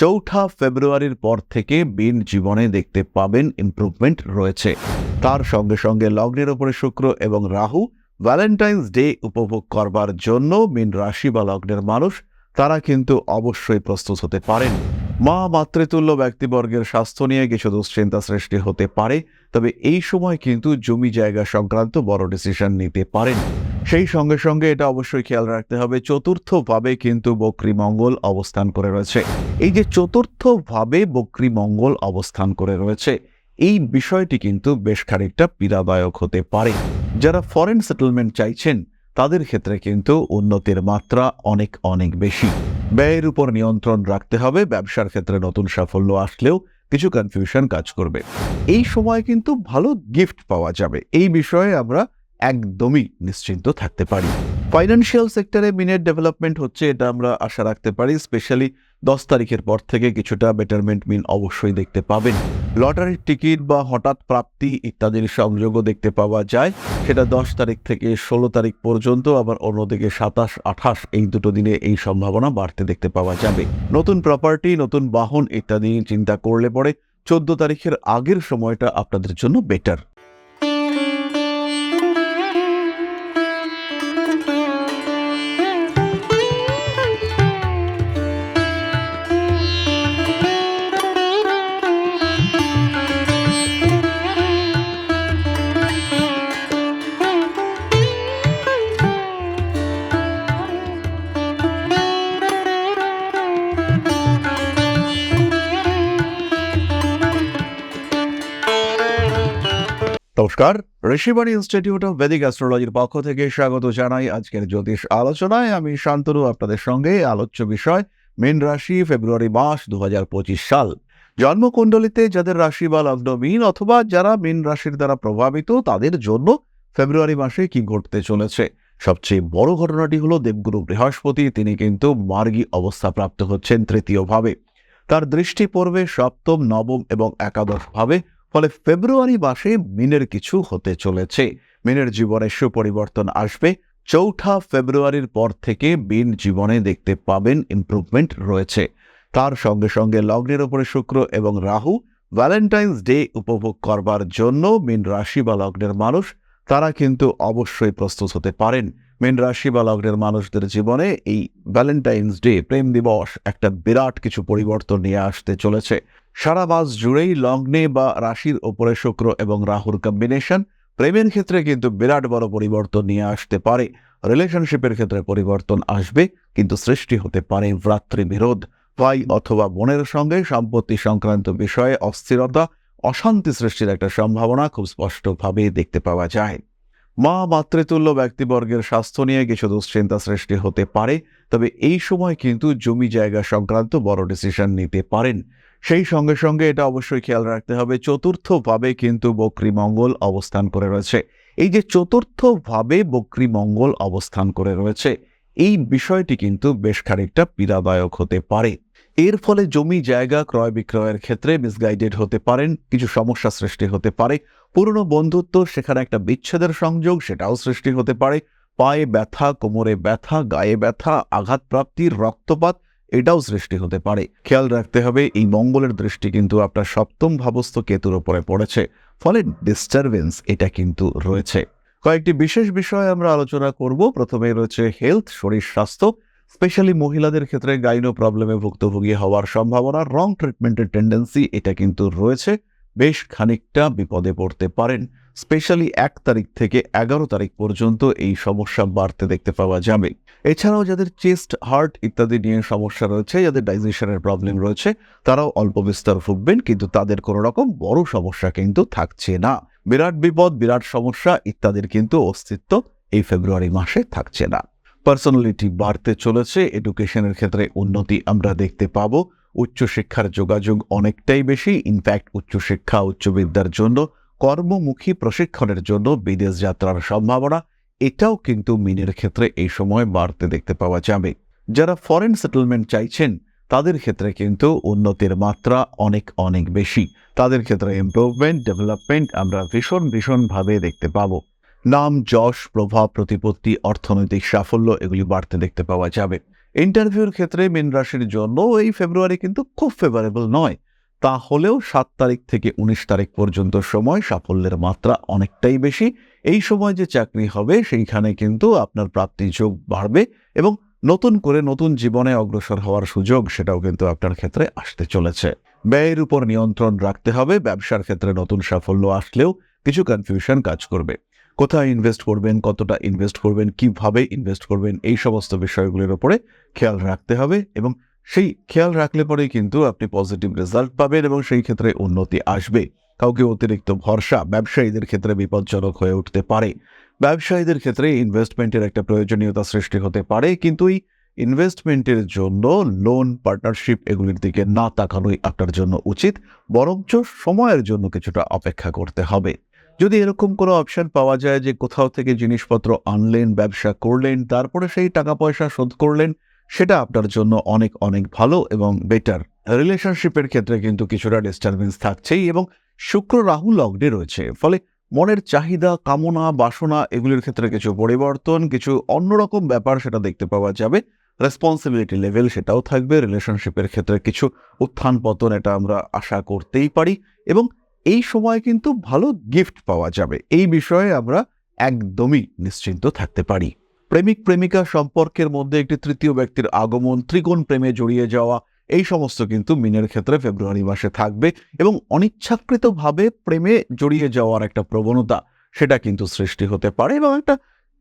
চৌঠা ফেব্রুয়ারির পর থেকে বিন জীবনে দেখতে পাবেন ইমপ্রুভমেন্ট রয়েছে। তার সঙ্গে সঙ্গে লগ্নের ওপরে শুক্র এবং রাহু ভ্যালেন্টাইন্স ডে উপভোগ করবার জন্য মিন রাশি বা লগ্নের মানুষ, তারা কিন্তু অবশ্যই প্রস্তুত হতে পারেন। মা মাতৃতুল্য ব্যক্তিবর্গের স্বাস্থ্য নিয়ে কিছু দুশ্চিন্তা সৃষ্টি হতে পারে, তবে এই সময় কিন্তু জমি জায়গা সংক্রান্ত বড় ডিসিশন নিতে পারেন। সেই সঙ্গে সঙ্গে এটা অবশ্যই খেয়াল রাখতে হবে, চতুর্থভাবে কিন্তু বক্রী মঙ্গল অবস্থান করে রয়েছে। এই যে চতুর্থভাবে বক্রী মঙ্গল অবস্থান করে রয়েছে, এই বিষয়টি কিন্তু বেশ খানিকটা পীড়াদায়ক হতে পারে। যারা ফরেন সেটেলমেন্ট চাইছেন, তাদের ক্ষেত্রে কিন্তু উন্নতির মাত্রা অনেক অনেক বেশি। ব্যয়ের উপর নিয়ন্ত্রণ রাখতে হবে, ব্যবসার ক্ষেত্রে নতুন সাফল্য আসলেও কিছু কনফিউশন কাজ করবে। এই সময় কিন্তু ভালো গিফট পাওয়া যাবে। এই বিষয়ে আমরা একদমই নিশ্চিন্ত থাকতে পারি। ফাইন্যান্সিয়াল সেক্টরে মিনের ডেভেলপমেন্ট হচ্ছে, এটা আমরা আশা রাখতে পারি স্পেশালি দশ তারিখের পর থেকে কিছুটা বেটারমেন্ট মিন অবশ্যই দেখতে পাবেন। লটারির টিকিট বা হঠাৎ প্রাপ্তি ইত্যাদির সংযোগও দেখতে পাওয়া যায়। সেটা দশ তারিখ থেকে ষোলো তারিখ পর্যন্ত, আবার অন্যদিকে সাতাশ, আঠাশ এই দুটো দিনে এই সম্ভাবনা বাড়তে দেখতে পাওয়া যাবে। নতুন প্রপার্টি নতুন বাহন ইত্যাদি চিন্তা করলে পরে চোদ্দ তারিখের আগের সময়টা আপনাদের জন্য বেটার নমস্কার, ঋষিবাণী ইনস্টিটিউট অফ বেদিক অ্যাস্ট্রোলজির পক্ষ থেকে স্বাগত জানাই আজকের জ্যোতিষ আলোচনায়। আমি শান্তনু, আপনাদের সঙ্গে আলোচ্য বিষয়, মীন রাশি, ফেব্রুয়ারি মাস দুহাজার পঁচিশ সাল। জন্মকুণ্ডলিতে যাদের রাশি বা লগ্ন মীন অথবা যারা মীন রাশির দ্বারা প্রভাবিত, তাদের জন্য ফেব্রুয়ারি মাসে কি ঘটতে চলেছে? সবচেয়ে বড় ঘটনাটি হলো দেবগুরু বৃহস্পতি, তিনি কিন্তু মার্গী অবস্থা প্রাপ্ত হচ্ছেন তৃতীয়ভাবে। তার দৃষ্টি পড়বে সপ্তম, নবম এবং একাদশ ভাবে। ফলে ফেব্রুয়ারি মাসে মিনের কিছু হতে চলেছে। মিনের জীবনে সুপরিবর্তন আসবে। চৌঠা ফেব্রুয়ারির পর থেকে মিন জীবনে দেখতে পাবেন ইমপ্রুভমেন্ট রয়েছে। তার সঙ্গে সঙ্গে লগ্নের ওপরে শুক্র এবং রাহু ভ্যালেন্টাইন্স ডে উপভোগ করবার জন্য মিন রাশি বা লগ্নের মানুষ, তারা কিন্তু অবশ্যই প্রস্তুত হতে পারেন। মিন রাশি বা লগ্নের মানুষদের জীবনে এই ভ্যালেন্টাইন্স ডে প্রেম দিবস একটা বিরাট কিছু পরিবর্তন নিয়ে আসতে চলেছে। সারা মাস জুড়েই লগ্নে বা রাশির ওপরে শুক্র এবং রাহুর কম্বিনেশন প্রেমের ক্ষেত্রে কিন্তু বিরাট বড় পরিবর্তন নিয়ে আসতে পারে। রিলেশনশিপের ক্ষেত্রে পরিবর্তন আসবে, কিন্তু সৃষ্টি হতে পারে ভ্রাতৃবিরোধ ভাই অথবা বোনের সঙ্গে সম্পত্তি সংক্রান্ত বিষয়ে অস্থিরতা, অশান্তি সৃষ্টির একটা সম্ভাবনা খুব স্পষ্টভাবে দেখতে পাওয়া যায়। মা, মাতৃতুল্য ব্যক্তিবর্গের স্বাস্থ্য নিয়ে কিছু দুশ্চিন্তা সৃষ্টি হতে পারে, তবে এই সময় কিন্তু জমি জায়গা সংক্রান্ত বড় ডিসিশন নিতে পারেন। সেই সঙ্গে সঙ্গে এটা অবশ্যই খেয়াল রাখতে হবে, চতুর্থভাবে কিন্তু বক্রী মঙ্গল অবস্থান করে রয়েছে। এই যে চতুর্থভাবে বক্রী মঙ্গল অবস্থান করে রয়েছে, এই বিষয়টি কিন্তু বেশ খানিকটা পীড়াদায়ক হতে পারে। এর ফলে জমি জায়গা ক্রয় বিক্রয়ের ক্ষেত্রে মিসগাইডেড হতে পারেন, কিছু সমস্যা সৃষ্টি হতে পারে, পুরনো বন্ধুত্ব, সেখানে একটা বিচ্ছেদের সংযোগ, সেটাও সৃষ্টি হতে পারে, পায়ে ব্যথা, কোমরে ব্যথা, গায়ে ব্যথা আঘাতপ্রাপ্তির রক্তপাত এটাও সৃষ্টি হতে পারে। খেয়াল রাখতে হবে, এই মঙ্গলের দৃষ্টি কিন্তু আপনার সপ্তম ভাবস্থ কেতুর ওপরে পড়েছে, ফলে ডিস্টারবেন্স এটা কিন্তু রয়েছে। কয়েকটি বিশেষ বিষয় আমরা আলোচনা করব। প্রথমে রয়েছে হেলথ শরীর, স্বাস্থ্য স্পেশালি মহিলাদের ক্ষেত্রে গাইনো প্রবলেমে ভুক্তভোগী হওয়ার সম্ভাবনা রং ট্রিটমেন্টের টেন্ডেন্সি এটা কিন্তু রয়েছে, বেশ খানিকটা বিপদে পড়তে পারেন। স্পেশালি এক তারিখ থেকে এগারো তারিখ পর্যন্ত এই সমস্যা বাড়তে দেখতে পাওয়া যাবে। এছাড়াও যাদের চেস্ট, হার্ট ইত্যাদি নিয়ে সমস্যা রয়েছে, যাদের ডাইজেশনের প্রবলেম রয়েছে, তারাও অল্প বিস্তর ভুগবেন, কিন্তু তাদের কোনো রকম বড় সমস্যা কিন্তু থাকছে না। বিরাট বিপদ, বিরাট সমস্যা ইত্যাদির কিন্তু অস্তিত্ব এই ফেব্রুয়ারি মাসে থাকছে না। পার্সোনালিটি বাড়তে চলেছে, এডুকেশনের ক্ষেত্রে উন্নতি আমরা দেখতে পাবো। উচ্চশিক্ষার যোগাযোগ অনেকটাই বেশি, ইনফ্যাক্ট উচ্চশিক্ষা, উচ্চবিদ্যার জন্য কর্মমুখী প্রশিক্ষণের জন্য বিদেশ যাত্রার সম্ভাবনা, এটাও কিন্তু মিনের ক্ষেত্রে এই সময় বাড়তে দেখতে পাওয়া যাবে। যারা ফরেন সেটেলমেন্ট চাইছেন, তাদের ক্ষেত্রে কিন্তু উন্নতির মাত্রা অনেক অনেক বেশি। তাদের ক্ষেত্রে ইমপ্রুভমেন্ট ডেভেলপমেন্ট আমরা ভীষণ, ভীষণভাবে দেখতে পাব। নাম, যশ, প্রভাব, প্রতিপত্তি, অর্থনৈতিক সাফল্য এগুলি বাড়তে দেখতে পাওয়া যাবে। ইন্টারভিউর ক্ষেত্রে মীন রাশির জন্য এই ফেব্রুয়ারি কিন্তু খুব ফেভারেবল নয়। তাহলেও সাত তারিখ থেকে উনিশ তারিখ পর্যন্ত সময় সাফল্যের মাত্রা অনেকটাই বেশি। এই সময় যে চাকরি হবে, সেইখানে কিন্তু আপনার প্রাপ্তি যোগ বাড়বে এবং নতুন করে নতুন জীবনে অগ্রসর হওয়ার সুযোগ সেটাও কিন্তু আপনার ক্ষেত্রে আসতে চলেছে। ব্যয়ের উপর নিয়ন্ত্রণ রাখতে হবে, ব্যবসার ক্ষেত্রে নতুন সাফল্য আসলেও কিছু কনফিউশন কাজ করবে। কোথায় ইনভেস্ট করবেন, কতটা ইনভেস্ট করবেন, কীভাবে ইনভেস্ট করবেন, এই সমস্ত বিষয়গুলির উপরে খেয়াল রাখতে হবে এবং সেই খেয়াল রাখলে পরেই কিন্তু আপনি পজিটিভ রেজাল্ট পাবেন এবং সেই ক্ষেত্রে উন্নতি আসবে। কাউকে অতিরিক্ত ভরসা ব্যবসায়ীদের ক্ষেত্রে বিপজ্জনক হয়ে উঠতে পারে। ব্যবসায়ীদের ক্ষেত্রে ইনভেস্টমেন্টের একটা প্রয়োজনীয়তা সৃষ্টি হতে পারে, কিন্তু এই ইনভেস্টমেন্টের জন্য লোন পার্টনারশিপ এগুলির দিকে না তাকানোই আপনার জন্য উচিত, বরঞ্চ সময়ের জন্য কিছুটা অপেক্ষা করতে হবে। যদি এরকম কোনো অপশন পাওয়া যায় যে কোথাও থেকে জিনিসপত্র আনলেন, ব্যবসা করলেন, তারপরে সেই টাকা পয়সা শোধ করলেন সেটা আপনার জন্য অনেক অনেক ভালো এবং বেটার রিলেশনশিপের ক্ষেত্রে কিন্তু কিছুটা ডিস্টারবেন্স থাকছেই এবং শুক্র রাহু লগ্নে রয়েছে। ফলে মনের চাহিদা, কামনা, বাসনা এগুলির ক্ষেত্রে কিছু পরিবর্তন, কিছু অন্যরকম ব্যাপার সেটা দেখতে পাওয়া যাবে। রেসপন্সিবিলিটি লেভেল সেটাও থাকবে। রিলেশনশিপের ক্ষেত্রে কিছু উত্থান পতন এটা আমরা আশা করতেই পারি এবং এই সময় কিন্তু ভালো গিফট পাওয়া যাবে। এই বিষয়ে আমরা একদমই নিশ্চিন্ত থাকতে পারি। প্রেমিক প্রেমিকা সম্পর্কের মধ্যে একটি তৃতীয় ব্যক্তির আগমন, ত্রিকোণ প্রেমে জড়িয়ে যাওয়া, এই সমস্ত কিন্তু মিনের ক্ষেত্রে ফেব্রুয়ারি মাসে থাকবে এবং অনিচ্ছাকৃতভাবে প্রেমে জড়িয়ে যাওয়ার একটা প্রবণতা সেটা কিন্তু সৃষ্টি হতে পারে এবং একটা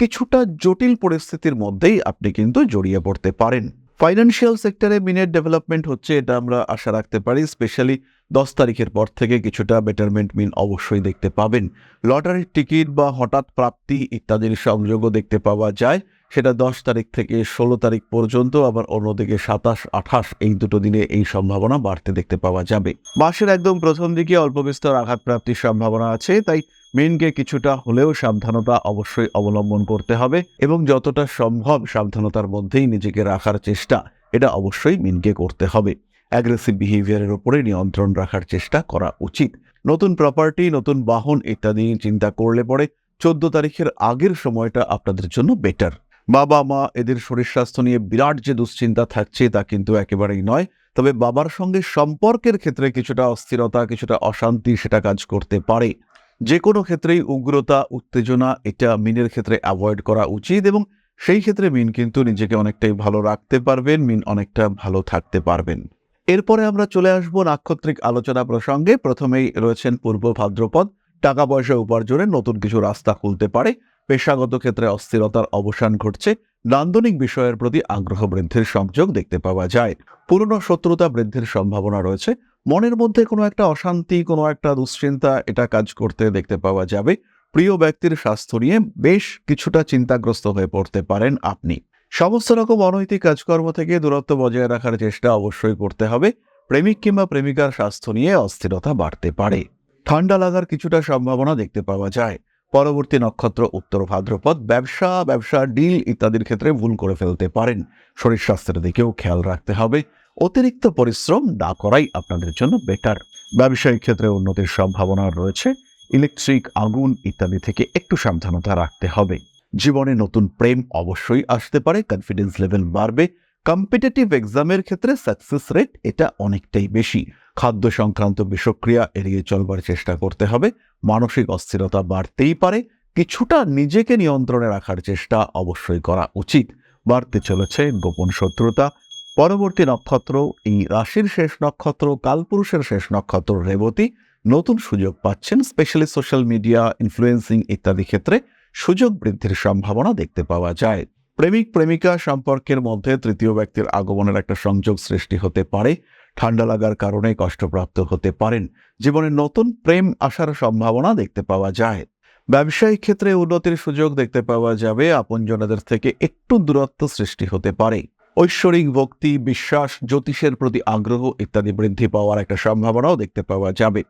কিছুটা জটিল পরিস্থিতির মধ্যেই আপনি কিন্তু জড়িয়ে পড়তে পারেন। ফাইন্যান্সিয়াল সেক্টরে মিনের ডেভেলপমেন্ট হচ্ছে, এটা আমরা আশা রাখতে পারি স্পেশালি দশ তারিখের পর থেকে কিছুটা বেটারমেন্ট মিন অবশ্যই দেখতে পাবেন। লটারির টিকিট বা হঠাৎ প্রাপ্তি ইত্যাদির সংযোগও দেখতে পাওয়া যায়। সেটা দশ তারিখ থেকে ষোলো তারিখ পর্যন্ত, আবার অন্যদিকে সাতাশ, আঠাশ এই দুটো দিনে এই সম্ভাবনা বাড়তে দেখতে পাওয়া যাবে। মাসের একদম প্রথম দিকে অল্প বিস্তর আঘাত প্রাপ্তির সম্ভাবনা আছে, তাই মেনকে কিছুটা হলেও সাবধানতা অবশ্যই অবলম্বন করতে হবে এবং যতটা সম্ভব সাবধানতার মধ্যেই নিজেকে রাখার চেষ্টা, এটা অবশ্যই মিনকে করতে হবে। অ্যাগ্রেসিভ বিহেভিয়ারের ওপরে নিয়ন্ত্রণ রাখার চেষ্টা করা উচিত। নতুন প্রপার্টি নতুন বাহন ইত্যাদি চিন্তা করলে পরে চোদ্দ তারিখের আগের সময়টা আপনাদের জন্য বেটার বাবা, মা এদের শরীর স্বাস্থ্য নিয়ে বিরাট যে দুশ্চিন্তা থাকছে তা কিন্তু একেবারেই নয়। তবে বাবার সঙ্গে সম্পর্কের ক্ষেত্রে কিছুটা অস্থিরতা, কিছুটা অশান্তি সেটা কাজ করতে পারে। যে কোনো ক্ষেত্রেই উগ্রতা, উত্তেজনা এটা মিনের ক্ষেত্রে অ্যাভয়েড করা উচিত এবং সেই ক্ষেত্রে মিন কিন্তু নিজেকে অনেকটাই ভালো রাখতে পারবেন, মিন অনেকটা ভালো থাকতে পারবেন। এরপরে আমরা চলে আসব নাক্ষত্রিক আলোচনা প্রসঙ্গে। প্রথমেই রয়েছেন পূর্ব ভাদ্রপদ। টাকা পয়সা উপার্জনের নতুন কিছু রাস্তা খুলতে পারে। পেশাগত ক্ষেত্রে অস্থিরতার অবসান ঘটছে। নান্দনিক বিষয়ের প্রতি আগ্রহ বৃদ্ধির সংযোগ দেখতে পাওয়া যায়। পুরনো শত্রুতা বৃদ্ধির সম্ভাবনা রয়েছে। মনের মধ্যে কোনো একটা অশান্তি, কোনো একটা দুশ্চিন্তা, এটা কাজ করতে দেখতে পাওয়া যাবে। প্রিয় ব্যক্তির স্বাস্থ্য নিয়ে বেশ কিছুটা চিন্তাগ্রস্ত হয়ে পড়তে পারেন আপনি। সমস্ত রকম অনৈতিক কাজকর্ম থেকে দূরত্ব বজায় রাখার চেষ্টা অবশ্যই করতে হবে। প্রেমিক কিংবা প্রেমিকার স্বাস্থ্য নিয়ে অস্থিরতা বাড়তে পারে। ঠান্ডা লাগার কিছুটা সম্ভাবনা দেখতে পাওয়া যায়। পরবর্তী নক্ষত্র, উত্তর ভাদ্রপদ, ব্যবসা ব্যবসা ডিল ইত্যাদির ক্ষেত্রে ভুল করে ফেলতে পারেন। শরীর স্বাস্থ্যের দিকেও খেয়াল রাখতে হবে। অতিরিক্ত পরিশ্রম না করাই আপনাদের জন্য বেটার। ব্যবসায়িক ক্ষেত্রে উন্নতির সম্ভাবনা রয়েছে। ইলেকট্রিক, আগুন ইত্যাদি থেকে একটু সাবধানতা রাখতে হবে। জীবনে নতুন প্রেম অবশ্যই আসতে পারে কনফিডেন্স লেভেল বাড়বে। কম্পিটিটিভ এক্সামের ক্ষেত্রে সাকসেস রেট এটা অনেকটাই বেশি। খাদ্য সংক্রান্ত বিষক্রিয়া এড়িয়ে চলবার চেষ্টা করতে হবে। মানসিক অস্থিরতা বাড়তেই পারে। কিছুটা নিজেকে নিয়ন্ত্রণে রাখার চেষ্টা অবশ্যই করা উচিত। বাড়তে চলেছে গোপন শত্রুতা। পরবর্তী নক্ষত্র, এই রাশির শেষ নক্ষত্র, কালপুরুষের শেষ নক্ষত্র, রেবতী। নতুন সুযোগ পাচ্ছেন স্পেশালি সোশ্যাল মিডিয়া ইনফ্লুয়েন্সিং ইত্যাদি ক্ষেত্রে। সুযোগ বৃদ্ধির সম্ভাবনা দেখতে পাওয়া যায়। প্রেমিক, প্রেমিকা সম্পর্কের মধ্যে তৃতীয় ব্যক্তির আগমনের একটা সংযোগ সৃষ্টি হতে পারে। ঠান্ডা লাগার কারণে কষ্টপ্রাপ্ত হতে পারেন। জীবনে নতুন প্রেম আসার সম্ভাবনা দেখতে পাওয়া যায়। ব্যবসায়িক ক্ষেত্রে উন্নতির সুযোগ দেখতে পাওয়া যাবে। আপনজনদের থেকে একটু দূরত্ব সৃষ্টি হতে পারে। ঐশ্বরিক ভক্তি, বিশ্বাস, জ্যোতিষের প্রতি আগ্রহ ইত্যাদি বৃদ্ধি পাওয়ার একটা সম্ভাবনাও দেখতে পাওয়া যাবে।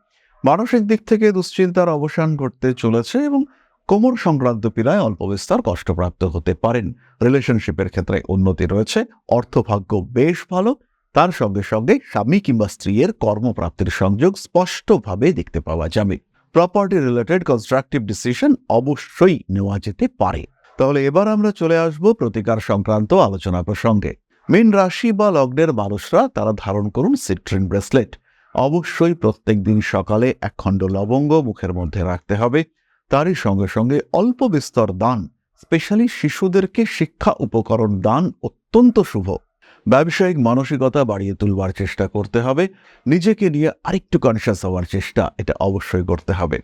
মানসিক দিক থেকে দুশ্চিন্তার অবসান ঘটতে চলেছে এবং কোমর সংক্রান্ত পীড়ায় অল্প বিস্তর কষ্টপ্রাপ্ত হতে পারেন। রিলেশনশিপের ক্ষেত্রে উন্নতি রয়েছে, অর্থভাগ্য বেশ ভালো। তার সঙ্গে সঙ্গে স্বামী কিংবা স্ত্রীর কর্মপ্রাপ্তির সংযোগ স্পষ্টভাবে দেখতে পাওয়া যাবে। প্রপার্টি রিলেটেড কনস্ট্রাকটিভ ডিসিশন অবশ্যই নেওয়া যেতে পারে। তাহলে এবার আমরা চলে আসব প্রতিকার সংক্রান্ত আলোচনা প্রসঙ্গে। মীন রাশি বা লগ্নের মানুষরা তারা ধারণ করুন সিট্রিন ব্রেসলেট অবশ্যই প্রত্যেক দিন সকালে এক খণ্ড লবঙ্গ মুখের মধ্যে রাখতে হবে। তারই সঙ্গে সঙ্গে অল্প বিস্তর দান, স্পেশালি শিশুদেরকে শিক্ষা উপকরণ দান অত্যন্ত শুভ। ব্যবসায়িক মানসিকতা বাড়িয়ে তুলবার চেষ্টা করতে হবে, নিজেকে নিয়ে আরেকটু কনসিয়াস হওয়ার চেষ্টা এটা অবশ্যই করতে হবে।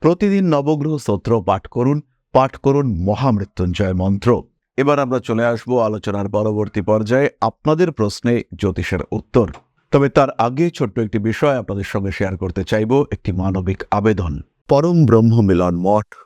প্রতিদিন নবগ্রহ স্তোত্র পাঠ করুন পাঠ করুন মহামৃত্যুঞ্জয় মন্ত্র। এবার আমরা চলে আসব আলোচনার পরবর্তী পর্যায়ে আপনাদের প্রশ্নে জ্যোতিষের উত্তর। তবে তার আগে ছোট্ট একটি বিষয় আপনাদের সঙ্গে শেয়ার করতে চাইব, একটি মানবিক আবেদন। পরম ব্রহ্ম মিলন মঠ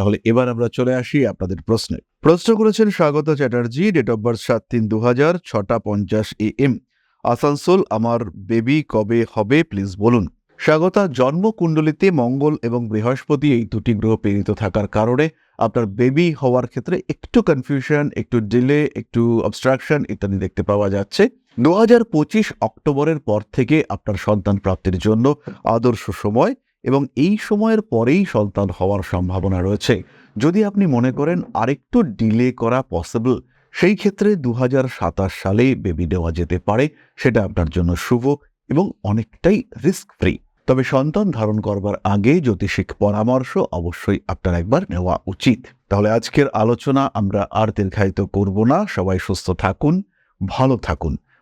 তাহলে এবার আমরা চলে আসি আপনাদের প্রশ্নে। প্রশ্ন করেছেন স্বাগত চ্যাটার্জি ডেট অফ বার্থ সাত তিন দু হাজার, ছটা পঞ্চাশ এ এম আসানসোল, আমার বেবি কবে হবে? প্লিজ বলুন। স্বাগতা, জন্মকুণ্ডলিতে মঙ্গল এবং বৃহস্পতি এই দুটি গ্রহ প্রেরিত থাকার কারণে আপনার বেবি হওয়ার ক্ষেত্রে একটু কনফিউশন একটু ডিলে একটু অবস্ট্রাকশন ইত্যাদি দেখতে পাওয়া যাচ্ছে। দু অক্টোবরের পর থেকে আপনার সন্তান প্রাপ্তির জন্য আদর্শ সময় এবং এই সময়ের পরেই সন্তান হওয়ার সম্ভাবনা রয়েছে। যদি আপনি মনে করেন আরেকটু ডিলে করা পসিবল সেই ক্ষেত্রে দু হাজার সাতাশ সালে বেবি দেওয়া যেতে পারে, সেটা আপনার জন্য শুভ এবং অনেকটাই রিস্ক ফ্রি তবে সন্তান ধারণ করবার আগে জ্যোতিষিক পরামর্শ অবশ্যই আপনার একবার নেওয়া উচিত। তাহলে আজকের আলোচনা আমরা আর দীর্ঘায়িত করব না। সবাই সুস্থ থাকুন, ভালো থাকুন।